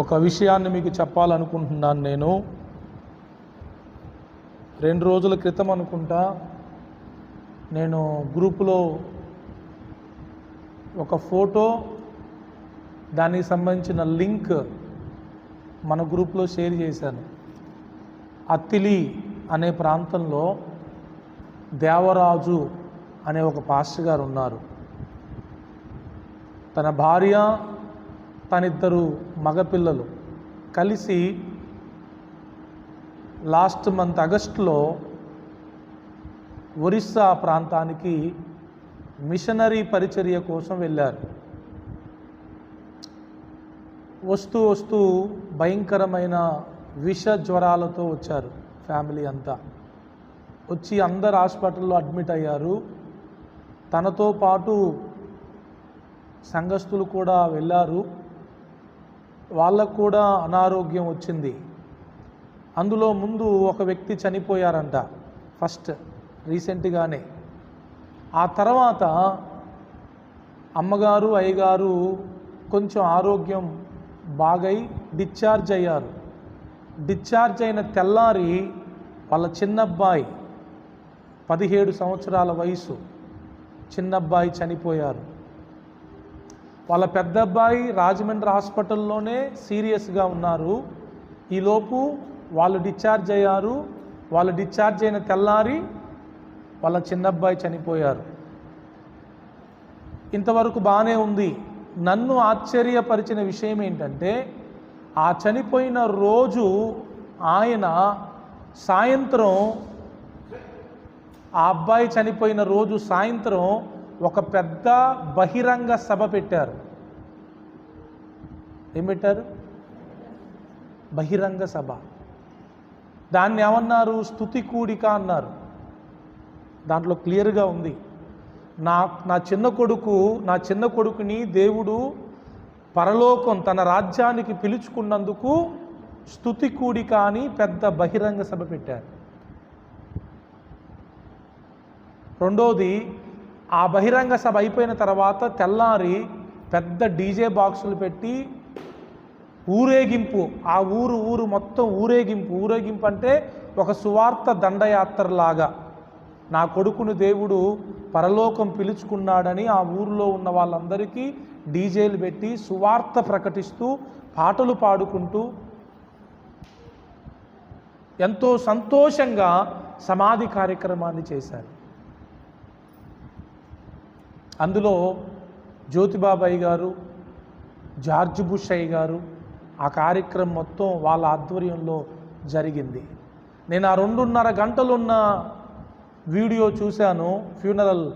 ఒక విషయాన్ని మీకు చెప్పాలనుకుంటున్నాను నేను. రెండు రోజుల క్రితం అనుకుంటా నేను గ్రూపులో ఒక ఫోటో దానికి సంబంధించిన లింక్ మన గ్రూప్లో షేర్ చేశాను. అత్తిలి అనే ప్రాంతంలో దేవరాజు అనే ఒక పాస్టర్ గారు ఉన్నారు. తన భార్య తనిద్దరు మగపిల్లలు కలిసి లాస్ట్ మంత్ ఆగస్టులో ఒరిస్సా ప్రాంతానికి మిషనరీ పరిచర్య కోసం వెళ్ళారు. వస్తూ వస్తూ భయంకరమైన విష జ్వరాలతో వచ్చారు ఫ్యామిలీ అంతా. వచ్చి అందరు హాస్పిటల్లో అడ్మిట్ అయ్యారు. తనతో పాటు సంఘస్థులు కూడా వెళ్ళారు. వాళ్ళకు కూడా అనారోగ్యం వచ్చింది. అందులో ముందు ఒక వ్యక్తి చనిపోయారంట ఫస్ట్ రీసెంట్గానే. ఆ తర్వాత అమ్మగారు అయ్యగారు కొంచెం ఆరోగ్యం బాగై డిశ్చార్జ్ అయ్యారు. డిశ్చార్జ్ అయిన తెల్లారి వాళ్ళ చిన్నబ్బాయి పదిహేడు సంవత్సరాల వయసు చిన్నబ్బాయి చనిపోయారు. వాళ్ళ పెద్ద అబ్బాయి రాజమండ్రి హాస్పిటల్లోనే సీరియస్గా ఉన్నారు. ఈలోపు వాళ్ళు డిశ్చార్జ్ అయ్యారు. వాళ్ళు డిశ్చార్జ్ అయిన తెల్లారి వాళ్ళ చిన్నబ్బాయి చనిపోయారు. ఇంతవరకు బాగానే ఉంది. నన్ను ఆశ్చర్యపరిచిన విషయం ఏంటంటే ఆ చనిపోయిన రోజు ఆయన సాయంత్రం ఆ అబ్బాయి చనిపోయిన రోజు సాయంత్రం ఒక పెద్ద బహిరంగ సభ పెట్టారు. ఏం పెట్టారు? బహిరంగ సభ. దాన్ని ఏమన్నారు? స్థుతి కూడిక అన్నారు. దాంట్లో క్లియర్గా ఉంది. నా నా చిన్న కొడుకు నా చిన్న కొడుకుని దేవుడు పరలోకం తన రాజ్యానికి పిలుచుకున్నందుకు స్థుతి కూడిక అని పెద్ద బహిరంగ సభ పెట్టారు. రెండోది ఆ బహిరంగ సభ అయిపోయిన తర్వాత తెల్లారి పెద్ద డీజే బాక్సులు పెట్టి ఊరేగింపు ఆ ఊరు ఊరు మొత్తం ఊరేగింపు. ఊరేగింపు అంటే ఒక సువార్త దండయాత్రలాగా. నా కొడుకును దేవుడు పరలోకం పిలుచుకున్నాడని ఆ ఊరిలో ఉన్న వాళ్ళందరికీ డీజేలు పెట్టి సువార్త ప్రకటిస్తూ పాటలు పాడుకుంటూ ఎంతో సంతోషంగా సమాధి కార్యక్రమాన్ని చేశారు. అందులో జ్యోతిబాబాయి గారు జార్జ్ బుష్ అయ్య గారు ఆ కార్యక్రమం మొత్తం వాళ్ళ ఆధ్వర్యంలో జరిగింది. నేను ఆ రెండున్నర గంటలున్న వీడియో చూశాను ఫ్యూనరల్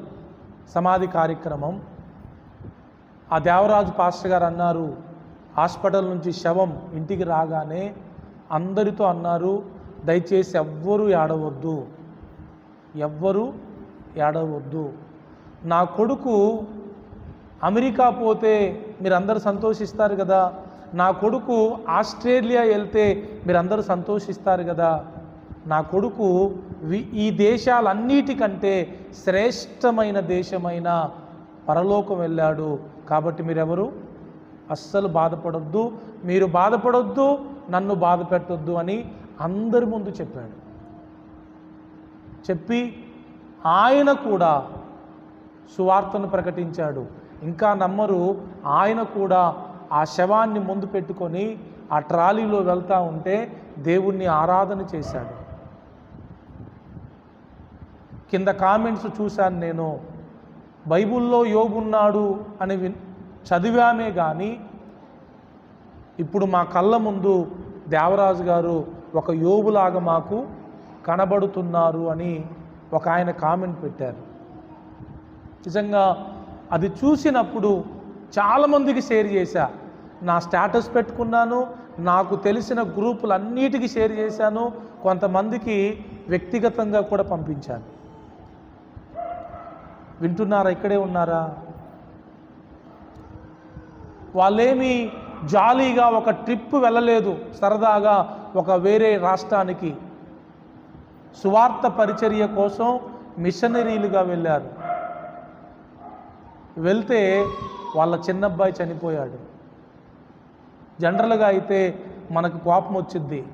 సమాధి కార్యక్రమం. ఆ దేవరాజు పాస్టర్ గారు అన్నారు హాస్పిటల్ నుంచి శవం ఇంటికి రాగానే అందరితో అన్నారు దయచేసి ఎవ్వరూ ఏడవద్దు. ఎవ్వరూ ఏడవద్దు. నా కొడుకు అమెరికా పోతే మీరందరూ సంతోషిస్తారు కదా. నా కొడుకు ఆస్ట్రేలియా వెళ్తే మీరందరూ సంతోషిస్తారు కదా. నా కొడుకు ఈ దేశాలన్నిటికంటే శ్రేష్టమైన దేశమైన పరలోకం వెళ్ళాడు. కాబట్టి మీరెవరు? అస్సలు బాధపడొద్దు. మీరు బాధపడొద్దు నన్ను బాధ పెట్టొద్దు అని అందరి ముందు చెప్పాడు. చెప్పి ఆయన కూడా సువార్తను ప్రకటించాడు. ఇంకా నమ్మరు ఆయన కూడా ఆ శవాన్ని ముందు పెట్టుకొని ఆ ట్రాలీలో వెళ్తా ఉంటే దేవుణ్ణి ఆరాధన చేశాడు. కింద కామెంట్స్ చూశాను నేను. బైబిల్లో యోగున్నాడు అని విన్ చదివామే కానీ ఇప్పుడు మా కళ్ళ ముందు దేవరాజు గారు ఒక యోగులాగా మాకు కనబడుతున్నారు అని ఒక ఆయన కామెంట్ పెట్టారు. నిజంగా అది చూసినప్పుడు చాలామందికి షేర్ చేశా. నా స్టేటస్ పెట్టుకున్నాను నాకు తెలిసిన గ్రూపులన్నిటికీ షేర్ చేశాను కొంతమందికి వ్యక్తిగతంగా కూడా పంపించాను. వింటున్నారా? ఇక్కడే ఉన్నారా? వాళ్ళేమి జాలీగా ఒక ట్రిప్ వెళ్ళలేదు సరదాగా ఒక వేరే రాష్ట్రానికి. సువార్త పరిచర్య కోసం మిషనరీలుగా వెళ్ళారు. వెళ్తే వాళ్ళ చిన్నబ్బాయి చనిపోయాడు. జనరల్గా అయితే మనకు కోపం వచ్చిద్ది.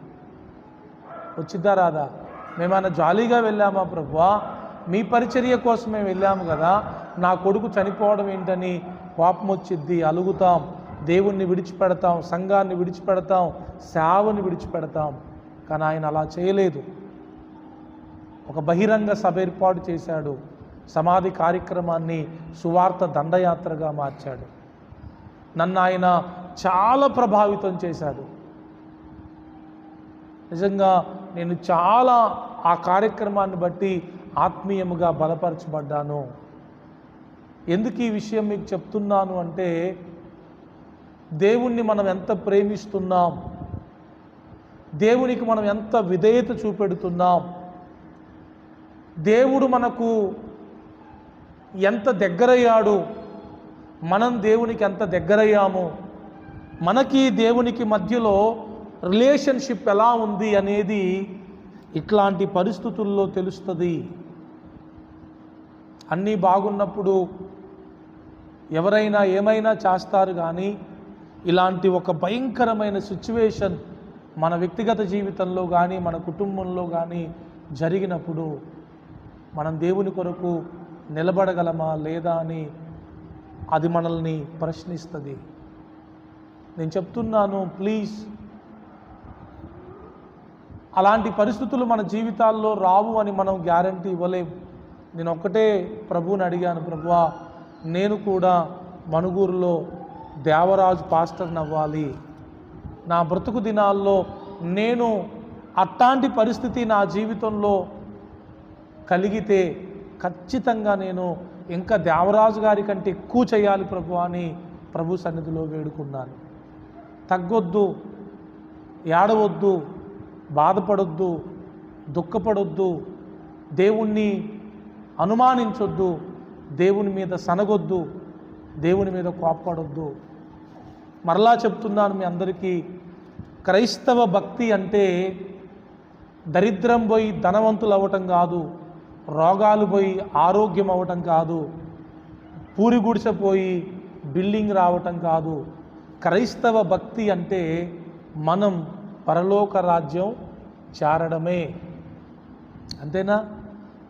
వచ్చిద్దా రాదా? మేమైనా జాలీగా వెళ్ళామా ప్రభువా మీ పరిచర్య కోసం వెళ్ళాము కదా. నా కొడుకు చనిపోవడం ఏంటని కోపం వచ్చిద్ది. అలుగుతాం. దేవుణ్ణి విడిచిపెడతాం. సంఘాన్ని విడిచిపెడతాం. సేవని విడిచిపెడతాం. కానీ ఆయన అలా చేయలేదు. ఒక బహిరంగ సభ ఏర్పాటు చేశాడు. సమాధి కార్యక్రమాన్ని సువార్త దండయాత్రగా మార్చాడు. నన్ను ఆయన చాలా ప్రభావితం చేశాడు. నిజంగా నేను చాలా ఆ కార్యక్రమాన్ని బట్టి ఆత్మీయముగా బలపరచబడ్డాను. ఎందుకు ఈ విషయం మీకు చెప్తున్నాను అంటే దేవుణ్ణి మనం ఎంత ప్రేమిస్తున్నాం దేవునికి మనం ఎంత విధేయత చూపెడుతున్నాం దేవుడు మనకు ఎంత దగ్గరయ్యాడు? మనం దేవునికి ఎంత దగ్గరయ్యాము? మనకి దేవునికి మధ్యలో రిలేషన్షిప్ ఎలా ఉంది అనేది ఇట్లాంటి పరిస్థితుల్లో తెలుస్తుంది. అన్నీ బాగున్నప్పుడు ఎవరైనా ఏమైనా చేస్తారు కానీ ఇలాంటి ఒక భయంకరమైన సిచ్యువేషన్ మన వ్యక్తిగత జీవితంలో కానీ మన కుటుంబంలో కానీ జరిగినప్పుడు మనం దేవుని కొరకు నిలబడగలమా లేదా అని అది మనల్ని ప్రశ్నిస్తుంది. నేను చెప్తున్నాను ప్లీజ్ అలాంటి పరిస్థితులు మన జీవితాల్లో రావు అని మనం గ్యారంటీ ఇవ్వలేం. నేను ఒక్కటే ప్రభువుని అడిగాను ప్రభువా నేను కూడా మణుగూరులో దేవరాజు పాస్టర్ని అవ్వాలి నా బ్రతుకు దినాల్లో నేను అట్లాంటి పరిస్థితి నా జీవితంలో కలిగితే ఖచ్చితంగా నేను ఇంకా దేవరాజు గారి కంటే ఎక్కువ చేయాలి ప్రభు అని ప్రభు సన్నిధిలో వేడుకున్నాను. తగ్గొద్దు ఏడవద్దు బాధపడొద్దు దుఃఖపడొద్దు దేవుణ్ణి అనుమానించొద్దు దేవుని మీద సనగొద్దు దేవుని మీద కోప్పడొద్దు. మరలా చెప్తున్నాను మీ అందరికీ క్రైస్తవ భక్తి అంటే దరిద్రం పోయి ధనవంతులు అవ్వటం కాదు. రోగాలు పోయి ఆరోగ్యం అవ్వటం కాదు. పూరి గుడిసెపోయి బిల్డింగ్ రావటం కాదు. క్రైస్తవ భక్తి అంటే మనం పరలోక రాజ్యం చేరడమే అంతేనా?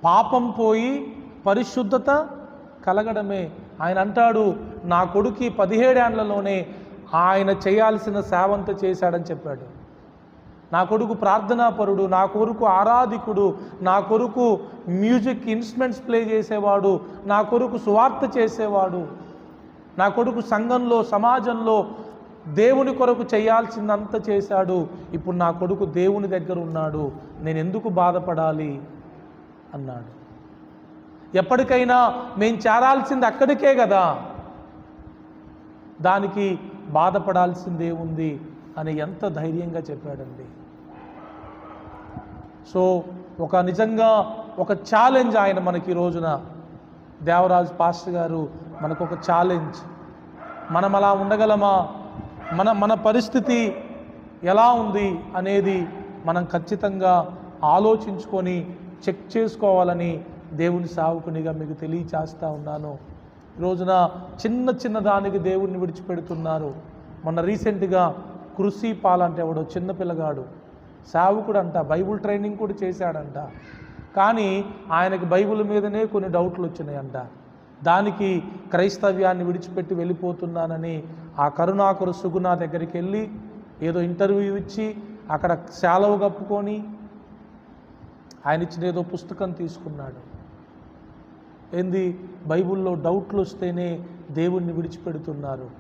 పాపం పోయి పరిశుద్ధత కలగడమే. ఆయన అంటాడు నా కొడుకు పదిహేడేండ్లలోనే ఆయన చేయాల్సిన సేవంత చేశాడని చెప్పాడు. నా కొడుకు ప్రార్థనాపరుడు నా కొరకు ఆరాధికుడు నా కొరకు మ్యూజిక్ ఇన్స్ట్రుమెంట్స్ ప్లే చేసేవాడు నా కొరకు సువార్త చేసేవాడు నా కొడుకు సంఘంలో సమాజంలో దేవుని కొరకు చేయాల్సిందంత చేశాడు. ఇప్పుడు నా కొడుకు దేవుని దగ్గర ఉన్నాడు. నేను ఎందుకు బాధపడాలి? అన్నాడు. ఎప్పటికైనా మేము చేరాల్సింది అక్కడికే కదా. దానికి బాధపడాల్సిందే ఉంది అని ఎంత ధైర్యంగా చెప్పాడండి. సో ఒక నిజంగా ఒక ఛాలెంజ్ ఆయన మనకి రోజున. దేవరాజు పాస్టర్ గారు మనకు ఒక ఛాలెంజ్ మనం అలా ఉండగలమా? మన మన పరిస్థితి ఎలా ఉంది అనేది మనం ఖచ్చితంగా ఆలోచించుకొని చెక్ చేసుకోవాలని దేవుని సావుకునిగా మీకు తెలియచేస్తూ ఉన్నాను. రోజున చిన్న చిన్న దానికి దేవుణ్ణి విడిచిపెడుతున్నారు. మొన్న రీసెంట్గా కృషి పాలంటే ఎవడో చిన్న పిల్లగాడు. సేవకుడంట బైబుల్ ట్రైనింగ్ కూడా చేశాడంట. కానీ ఆయనకి బైబిల్ మీదనే కొన్ని డౌట్లు వచ్చినాయంట. దానికి క్రైస్తవ్యాన్ని విడిచిపెట్టి వెళ్ళిపోతున్నానని ఆ కరుణాకరు సుగుణ దగ్గరికి వెళ్ళి ఏదో ఇంటర్వ్యూ ఇచ్చి అక్కడ సెలవు కప్పుకొని ఆయన ఇచ్చిన ఏదో పుస్తకం తీసుకున్నాడు. ఏంది? బైబిల్లో డౌట్లు వస్తేనే దేవుణ్ణి విడిచిపెడుతున్నారు.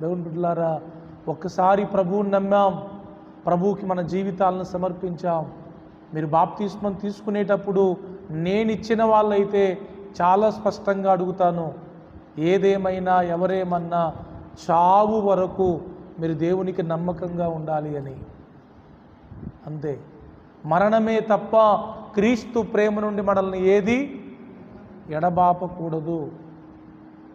దేవుని బిడ్డలారా ఒక్కసారి ప్రభువుని నమ్మాం. ప్రభువుకి మన జీవితాలను సమర్పించాం. మీరు బాప్తిస్మం తీసుకునేటప్పుడు నేను ఇచ్చిన వాళ్ళైతే చాలా స్పష్టంగా అడుగుతాను. ఏదేమైనా ఎవరేమన్నా చావు వరకు మీరు దేవునికి నమ్మకంగా ఉండాలి అని. అంతే. మరణమే తప్ప క్రీస్తు ప్రేమ నుండి మనల్ని ఏది ఎడబాపకూడదు.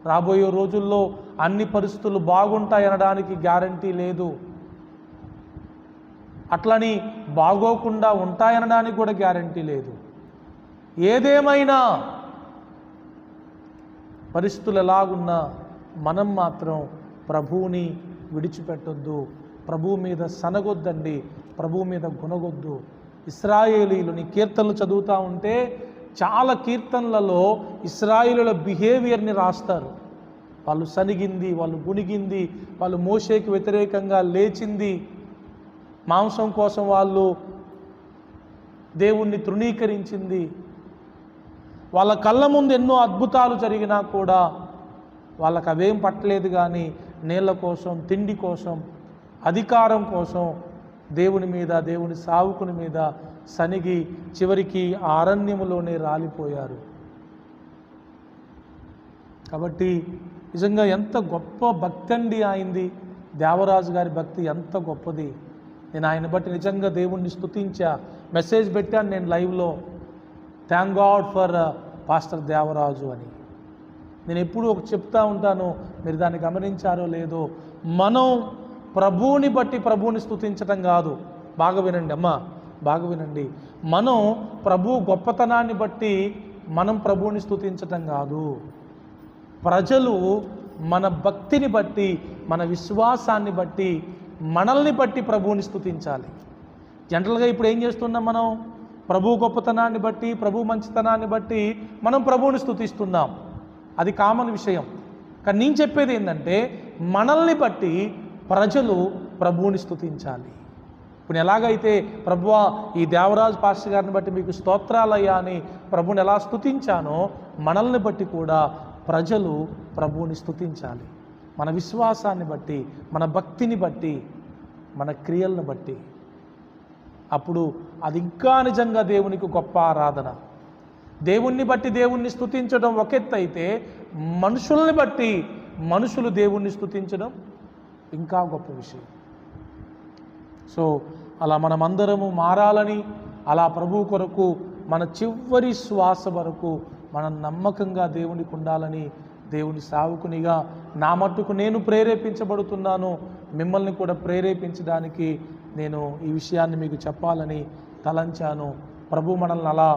రాబోయే రోజుల్లో అన్ని పరిస్థితులు బాగుంటాయనడానికి గ్యారంటీ లేదు. అట్లని బాగోకుండా ఉంటాయనడానికి కూడా గ్యారంటీ లేదు. ఏదేమైనా పరిస్థితులు ఎలాగున్నా మనం మాత్రం ప్రభువుని విడిచిపెట్టొద్దు ప్రభు మీద సనగొద్దండి ప్రభు మీద గుణగొద్దు. ఇస్రాయేలీలుని కీర్తనలు చదువుతూ ఉంటే చాలా కీర్తనలలో ఇస్రాయేలుల బిహేవియర్ని రాస్తారు. వాళ్ళు సనిగింది వాళ్ళు గుణిగింది వాళ్ళు మోషేకి వ్యతిరేకంగా లేచింది. మాంసం కోసం వాళ్ళు దేవుణ్ణి తృణీకరించింది. వాళ్ళ కళ్ళ ముందు ఎన్నో అద్భుతాలు జరిగినా కూడా వాళ్ళకి అవేం పట్టలేదు కానీ నీళ్ళ కోసం తిండి కోసం అధికారం కోసం దేవుని మీద దేవుని సావుకుని మీద సనిగి చివరికి ఆ అరణ్యములోనే రాలిపోయారు. కాబట్టి నిజంగా ఎంత గొప్ప భక్తి అండి ఆయింది దేవరాజు గారి భక్తి ఎంత గొప్పది. నేను ఆయన బట్టి నిజంగా దేవుణ్ణి స్థుతించా మెసేజ్ పెట్టాను నేను లైవ్లో. Thank god for pastor Devaraju అని. నేను ఎప్పుడూ ఒక చెప్తా ఉంటాను మీరు దాన్ని గమనించారో లేదో? మనం ప్రభువుని బట్టి ప్రభువుని స్థుతించటం కాదు. బాగా వినండి అమ్మా బాగా వినండి. మనం ప్రభు గొప్పతనాన్ని బట్టి మనం ప్రభువుని స్తుతించటం కాదు. ప్రజలు మన భక్తిని బట్టి మన విశ్వాసాన్ని బట్టి మనల్ని బట్టి ప్రభువుని స్థుతించాలి జనరల్గా ఇప్పుడు ఏం చేస్తున్నాం మనం? ప్రభు గొప్పతనాన్ని బట్టి ప్రభు మంచితనాన్ని బట్టి మనం ప్రభువుని స్థుతిస్తున్నాం అది కామన్ విషయం. కానీ నేను చెప్పేది ఏంటంటే మనల్ని బట్టి ప్రజలు ప్రభువుని స్థుతించాలి ఇప్పుడు ఎలాగైతే ప్రభువా ఈ దేవరాజు పాస్టర్ గారిని బట్టి మీకు స్తోత్రాలయ్యా అని ప్రభుని ఎలా స్థుతించానో మనల్ని బట్టి కూడా ప్రజలు ప్రభువుని స్తుతించాలి. మన విశ్వాసాన్ని బట్టి మన భక్తిని బట్టి మన క్రియలను బట్టి. అప్పుడు అది ఇంకా నిజంగా దేవునికి గొప్ప ఆరాధన. దేవుణ్ణి బట్టి దేవుణ్ణి స్తుతించడం ఒక ఎత్తు అయితే మనుషుల్ని బట్టి మనుషులు దేవుణ్ణి స్థుతించడం ఇంకా గొప్ప విషయం. సో అలా మనమందరము మారాలని అలా ప్రభు కొరకు మన చివరి శ్వాస వరకు మనం నమ్మకంగా దేవునికి ఉండాలని దేవుని సావుకునిగా నా మట్టుకు నేను ప్రేరేపించబడుతున్నాను. మిమ్మల్ని కూడా ప్రేరేపించడానికి నేను ఈ విషయాన్ని మీకు చెప్పాలని తలంచాను. ప్రభు మనల్ని అలా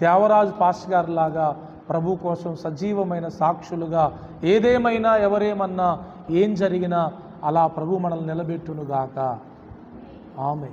దేవరాజు పాస్ గారిలాగా ప్రభు కోసం సజీవమైన సాక్షులుగా ఏదేమైనా ఎవరేమన్నా ఏం జరిగినా అలా ప్రభు మనల్ని నిలబెట్టునుగాక. ఆమె